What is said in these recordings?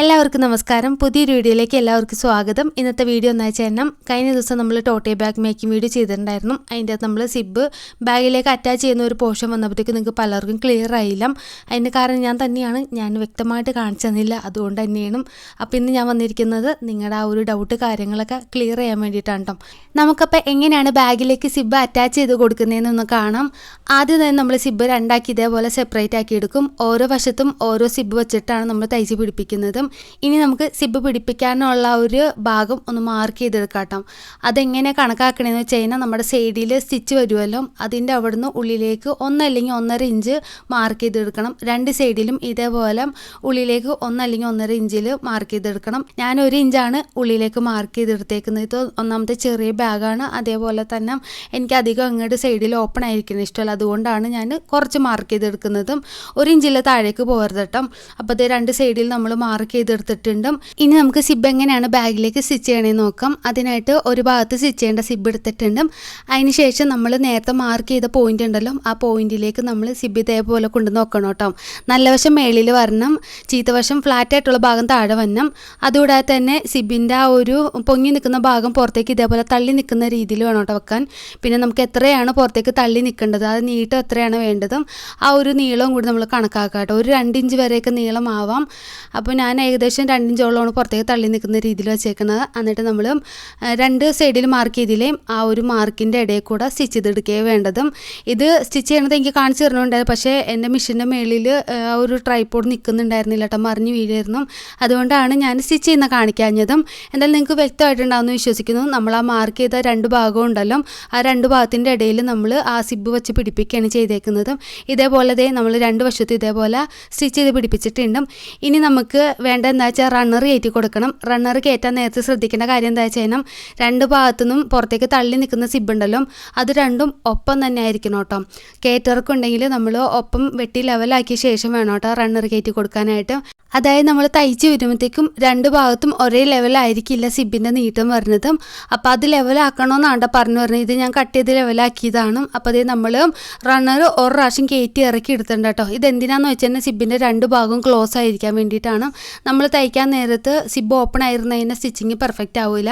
എല്ലാവർക്കും നമസ്കാരം. പുതിയൊരു വീഡിയോയിലേക്ക് എല്ലാവർക്കും സ്വാഗതം. ഇന്നത്തെ വീഡിയോ എന്ന് വെച്ചാൽ കഴിഞ്ഞ ദിവസം നമ്മൾ ടോട്ടേ ബാഗ് മേക്കിംഗ് വീഡിയോ ചെയ്തിട്ടുണ്ടായിരുന്നു. അതിന്റെ അകത്ത് നമ്മൾ സിബ് ബാഗിലേക്ക് അറ്റാച്ച് ചെയ്യുന്ന ഒരു പോർഷൻ വന്നപ്പോഴത്തേക്കും നിങ്ങൾക്ക് പലർക്കും ക്ലിയർ ആയില്ല. അതിന്റെ കാരണം ഞാൻ തന്നെയാണ്. ഞാൻ വ്യക്തമായിട്ട് കാണിച്ചു തന്നില്ല. അതുകൊണ്ട് തന്നെയാണ്. അപ്പോൾ ഇന്ന് ഞാൻ വന്നിരിക്കുന്നത് നിങ്ങളുടെ ആ ഒരു ഡൗട്ട് കാര്യങ്ങളൊക്കെ ക്ലിയർ ചെയ്യാൻ വേണ്ടിയിട്ടാണ് കേട്ടോ നമുക്കപ്പോൾ എങ്ങനെയാണ് ബാഗിലേക്ക് സിബ് അറ്റാച്ച് ചെയ്ത് കൊടുക്കുന്നതെന്നൊന്ന് കാണാം. ആദ്യം തന്നെ നമ്മൾ സിബ് രണ്ടാക്കി ഇതേപോലെ സെപ്പറേറ്റ് ആക്കി എടുക്കും. ഓരോ വശത്തും ഓരോ സിബ് വെച്ചിട്ടാണ് നമ്മൾ തയ്ച്ച് പിടിപ്പിക്കുന്നത്. ഇനി നമുക്ക് സിബ് പിടിപ്പിക്കാനുള്ള ഒരു ഭാഗം ഒന്ന് മാർക്ക് ചെയ്തെടുക്കാട്ടോ. അതെങ്ങനെ കണക്കാക്കണമെന്ന് വെച്ച് കഴിഞ്ഞാൽ നമ്മുടെ സൈഡിൽ സ്റ്റിച്ച് വരുമല്ലോ അതിന്റെ അവിടുന്ന് ഉള്ളിലേക്ക് ഒന്നല്ലെങ്കിൽ ഒന്നര ഇഞ്ച് മാർക്ക് ചെയ്തെടുക്കണം. രണ്ട് സൈഡിലും ഇതേപോലെ ഉള്ളിലേക്ക് ഒന്നല്ലെങ്കിൽ ഒന്നര ഇഞ്ചിൽ മാർക്ക് ചെയ്തെടുക്കണം. ഞാൻ ഒരു ഇഞ്ചാണ് ഉള്ളിലേക്ക് മാർക്ക് ചെയ്തെടുത്തേക്കുന്നത്. ഇത് ഒന്നാമത്തെ ചെറിയ ബാഗാണ് അതേപോലെ തന്നെ എനിക്ക് അധികം അങ്ങോട്ട് സൈഡിൽ ഓപ്പൺ ആയിരിക്കുന്നത് ഇഷ്ടമല്ല. അതുകൊണ്ടാണ് ഞാൻ കുറച്ച് മാർക്ക് ചെയ്തെടുക്കുന്നതും ഒരു ഇഞ്ചിൽ താഴേക്ക് പോകരുത് കേട്ടോ. അപ്പോൾ ഇത് രണ്ട് സൈഡിൽ നമ്മൾ മാർക്ക് ചെയ്തെടുത്തിട്ടുണ്ട്. ഇനി നമുക്ക് സിബ് എങ്ങനെയാണ് ബാഗിലേക്ക് സ്റ്റിച്ച് ചെയ്യണേ നോക്കാം. അതിനായിട്ട് ഒരു ഭാഗത്ത് സ്റ്റിച്ച് ചെയ്യേണ്ട സിബ് എടുത്തിട്ടുണ്ട്. അതിനുശേഷം നമ്മൾ നേരത്തെ മാർക്ക് ചെയ്ത പോയിന്റ് ഉണ്ടല്ലോ ആ പോയിന്റിലേക്ക് നമ്മൾ സിബ് ഇതേപോലെ കൊണ്ട് നോക്കണം കേട്ടോ. നല്ല വശം മേളിൽ വരണം ചീത്തവശം ഫ്ലാറ്റ് ആയിട്ടുള്ള ഭാഗം താഴെ വരണം. അതുകൂടാതെ തന്നെ സിബിന്റെ ആ ഒരു പൊങ്ങി നിൽക്കുന്ന ഭാഗം പുറത്തേക്ക് ഇതേപോലെ തള്ളി നിൽക്കുന്ന രീതിയിൽ വേണം കേട്ടോ വെക്കാൻ. പിന്നെ നമുക്ക് എത്രയാണ് പുറത്തേക്ക് തള്ളി നിൽക്കേണ്ടത് അത് നീട്ടം എത്രയാണ് വേണ്ടതും ആ ഒരു നീളവും കൂടി നമ്മൾ കണക്കാക്കാം കേട്ടോ. ഒരു രണ്ടിഞ്ച് വരെയൊക്കെ നീളം ആവാം അപ്പോൾ ഞാൻ ഏകദേശം രണ്ടിഞ്ചോളമാണ് പുറത്തേക്ക് തള്ളി നിൽക്കുന്ന രീതിയിൽ വെച്ചേക്കുന്നത്. എന്നിട്ട് നമ്മൾ രണ്ട് സൈഡിൽ മാർക്ക് ചെയ്തില്ലേ ആ ഒരു മാർക്കിന്റെ ഇടയിൽ കൂടെ സ്റ്റിച്ച് ചെയ്തെടുക്കുകയാണ് വേണ്ടതും. ഇത് സ്റ്റിച്ച് ചെയ്യണത് എനിക്ക് കാണിച്ചു തരണമുണ്ടായിരുന്നു പക്ഷേ എന്റെ മെഷീന്റെ മേളിൽ ആ ഒരു ട്രൈപ്പോഡ് നിൽക്കുന്നുണ്ടായിരുന്നില്ല കേട്ടോ മറിഞ്ഞ് വീഴായിരുന്നു. അതുകൊണ്ടാണ് ഞാൻ സ്റ്റിച്ച് ചെയ്യുന്ന കാണിക്കാഞ്ഞതും. എന്തായാലും നിങ്ങൾക്ക് വ്യക്തമായിട്ടുണ്ടാവുമെന്ന് വിശ്വസിക്കുന്നു. നമ്മൾ ആ മാർക്ക് ചെയ്ത രണ്ട് ഭാഗവും ഉണ്ടല്ലോ ആ രണ്ട് ഭാഗത്തിന്റെ ഇടയിൽ നമ്മൾ ആ സിബ് വെച്ച് പിടിപ്പിക്കുകയാണ് ചെയ്തേക്കുന്നതും. ഇതേപോലെ നമ്മൾ രണ്ട് വശത്തും ഇതേപോലെ സ്റ്റിച്ച് ചെയ്ത് പിടിപ്പിച്ചിട്ടുണ്ട്. ഇനി നമുക്ക് വേണ്ട എന്താ വെച്ചാൽ റണ്ണർ കയറ്റി കൊടുക്കണം. റണ്ണർ കയറ്റാൻ നേരത്തെ ശ്രദ്ധിക്കേണ്ട കാര്യം എന്താ വെച്ചാൽ രണ്ട് ഭാഗത്തുനിന്നും പുറത്തേക്ക് തള്ളി നിൽക്കുന്ന സിബ് ഉണ്ടല്ലോ അത് രണ്ടും ഒപ്പം തന്നെ ആയിരിക്കണം കേട്ടോ. കയറ്റർക്കുണ്ടെങ്കിൽ നമ്മൾ ഒപ്പം വെട്ടി ലെവലാക്കിയ ശേഷം വേണം കേട്ടോ റണ്ണർ കയറ്റി കൊടുക്കാനായിട്ട്. അതായത് നമ്മൾ തയ്ച്ച് വരുമ്പോഴത്തേക്കും രണ്ട് ഭാഗത്തും ഒരേ ലെവലായിരിക്കില്ല സിബിന്റെ നീട്ടം വരുന്നതും. അപ്പോൾ അത് ലെവലാക്കണമെന്നാണ് പറഞ്ഞു പറഞ്ഞത് ഇത് ഞാൻ കട്ട് ചെയ്ത് ലെവലാക്കിയതാണ് അപ്പോൾ അതേ നമ്മൾ റണ്ണർ ഒരു പ്രാവശ്യം കയറ്റി ഇറക്കി എടുത്തിട്ടുണ്ട് കേട്ടോ ഇത് എന്തിനാന്ന് വെച്ചാൽ സിബിന്റെ രണ്ട് ഭാഗവും ക്ലോസ് ആയിരിക്കാൻ വേണ്ടിയിട്ടാണ്. നമ്മൾ തയ്ക്കാൻ നേരത്ത് സിബ് ഓപ്പൺ ആയിരുന്ന അതിന്റെ സ്റ്റിച്ചിങ് പെർഫെക്റ്റ് ആവില്ല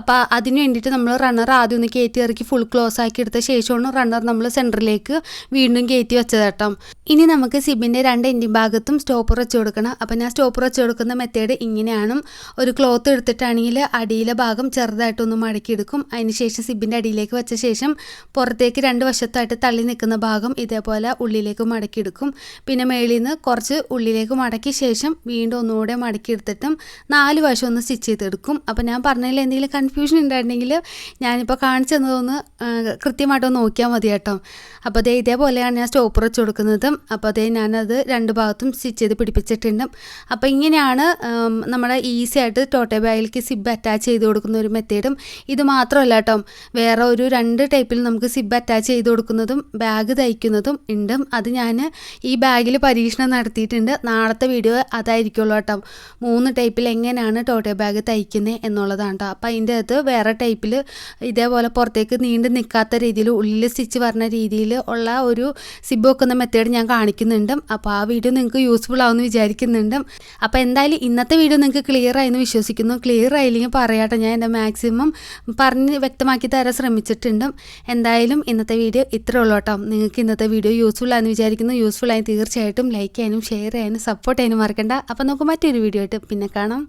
അപ്പോൾ അതിന് വേണ്ടിയിട്ട് നമ്മൾ റണ്ണർ ആദ്യം ഒന്ന് കയറ്റി ഇറക്കി ഫുൾ ക്ലോസ് ആക്കി എടുത്ത ശേഷമാണ് റണ്ണർ നമ്മൾ സെന്ററിലേക്ക് വീണ്ടും കയറ്റി വെച്ചത് കേട്ടോ ഇനി നമുക്ക് സിബിന്റെ രണ്ട് എൻഡിങ് ഭാഗത്തും സ്റ്റോപ്പർ വെച്ച് കൊടുക്കണം. അപ്പം ഞാൻ സ്റ്റോപ്പർ വെച്ച് കൊടുക്കുന്ന മെത്തേഡ് ഇങ്ങനെയാണ്. ഒരു ക്ലോത്ത് എടുത്തിട്ടാണെങ്കിൽ അടിയിലെ ഭാഗം ചെറുതായിട്ടൊന്ന് മടക്കിയെടുക്കും. അതിന് ശേഷം സിബിന്റെ അടിയിലേക്ക് വെച്ച ശേഷം പുറത്തേക്ക് രണ്ട് വശത്തായിട്ട് തള്ളി നിൽക്കുന്ന ഭാഗം ഇതേപോലെ ഉള്ളിലേക്ക് മടക്കിയെടുക്കും. പിന്നെ മേളിൽ നിന്ന് കുറച്ച് ഉള്ളിലേക്ക് മടക്കിയ ശേഷം വീണ്ടും ഒന്നുകൂടെ മടക്കിയെടുത്തിട്ടും നാല് വശം ഒന്ന് സ്റ്റിച്ച് ചെയ്തെടുക്കും. അപ്പോൾ ഞാൻ പറഞ്ഞതിൽ എന്തെങ്കിലും കൺഫ്യൂഷൻ ഉണ്ടായിരുന്നെങ്കിൽ ഞാനിപ്പോൾ കാണിച്ചു തന്നതൊന്ന് കൃത്യമായിട്ടൊന്ന് നോക്കിയാൽ മതി കേട്ടോ. അപ്പോൾ അതേ ഇതേപോലെയാണ് ഞാൻ സ്റ്റോപ്പർ വെച്ച് കൊടുക്കുന്നതും. അപ്പോൾ അതേ ഞാനത് രണ്ട് ഭാഗത്തും സ്റ്റിച്ച് ചെയ്ത് പിടിപ്പിച്ചിട്ടുണ്ട്. അപ്പോൾ ഇങ്ങനെയാണ് നമ്മുടെ ഈസി ആയിട്ട് ടോട്ടെ ബാഗിലേക്ക് സിബ് അറ്റാച്ച് ചെയ്ത് കൊടുക്കുന്ന ഒരു മെത്തേഡും ഇത് മാത്രമല്ല കേട്ടോ വേറെ ഒരു രണ്ട് ടൈപ്പിൽ നമുക്ക് സിബ് അറ്റാച്ച് ചെയ്ത് കൊടുക്കുന്നതും ബാഗ് തയ്ക്കുന്നതും ഉണ്ട്. അത് ഞാൻ ഈ ബാഗിൽ പരീക്ഷണം നടത്തിയിട്ടുണ്ട്. നാളത്തെ വീഡിയോ അതായിരിക്കുമല്ലോ കേട്ടോ മൂന്ന് ടൈപ്പിൽ എങ്ങനെയാണ് ടോട്ടെ ബാഗ് തയ്ക്കുന്നത് എന്നുള്ളതാണ് കേട്ടോ അപ്പോൾ അതിന്റെ അകത്ത് വേറെ ടൈപ്പിൽ ഇതേപോലെ പുറത്തേക്ക് നീണ്ടു നിൽക്കാത്ത രീതിയിൽ ഉള്ളിൽ സ്റ്റിച്ച് പറഞ്ഞ രീതിയിൽ ഉള്ള ഒരു സിബ് വെക്കുന്ന മെത്തേഡ് ഞാൻ കാണിക്കുന്നുണ്ട്. അപ്പോൾ ആ വീഡിയോ നിങ്ങൾക്ക് യൂസ്ഫുൾ ആവുമെന്ന് വിചാരിക്കുന്നുണ്ട്. അപ്പോൾ എന്തായാലും ഇന്നത്തെ വീഡിയോ നിങ്ങൾക്ക് ക്ലിയർ ആയെന്ന് വിശ്വസിക്കുന്നു. ക്ലിയർ ആയില്ലെങ്കിൽ പറയാട്ടോ ഞാൻ എന്റെ മാക്സിമം പറഞ്ഞ് വ്യക്തമാക്കി തരാൻ ശ്രമിച്ചിട്ടുണ്ട്. എന്തായാലും ഇന്നത്തെ വീഡിയോ ഇത്രേ ഉള്ളൂ കേട്ടോ. നിങ്ങൾക്ക് ഇന്നത്തെ വീഡിയോ യൂസ്ഫുൾ ആണെന്ന് വിചാരിക്കുന്നു. യൂസ്ഫുൾ ആയി തീർച്ചയായിട്ടും ലൈക്ക് ചെയ്യാനും ഷെയർ ചെയ്യാനും സപ്പോർട്ട് ചെയ്യാനും മറക്കണ്ട. അപ്പോൾ നമുക്ക് മറ്റൊരു വീഡിയോ ആയിട്ട് പിന്നെ കാണാം.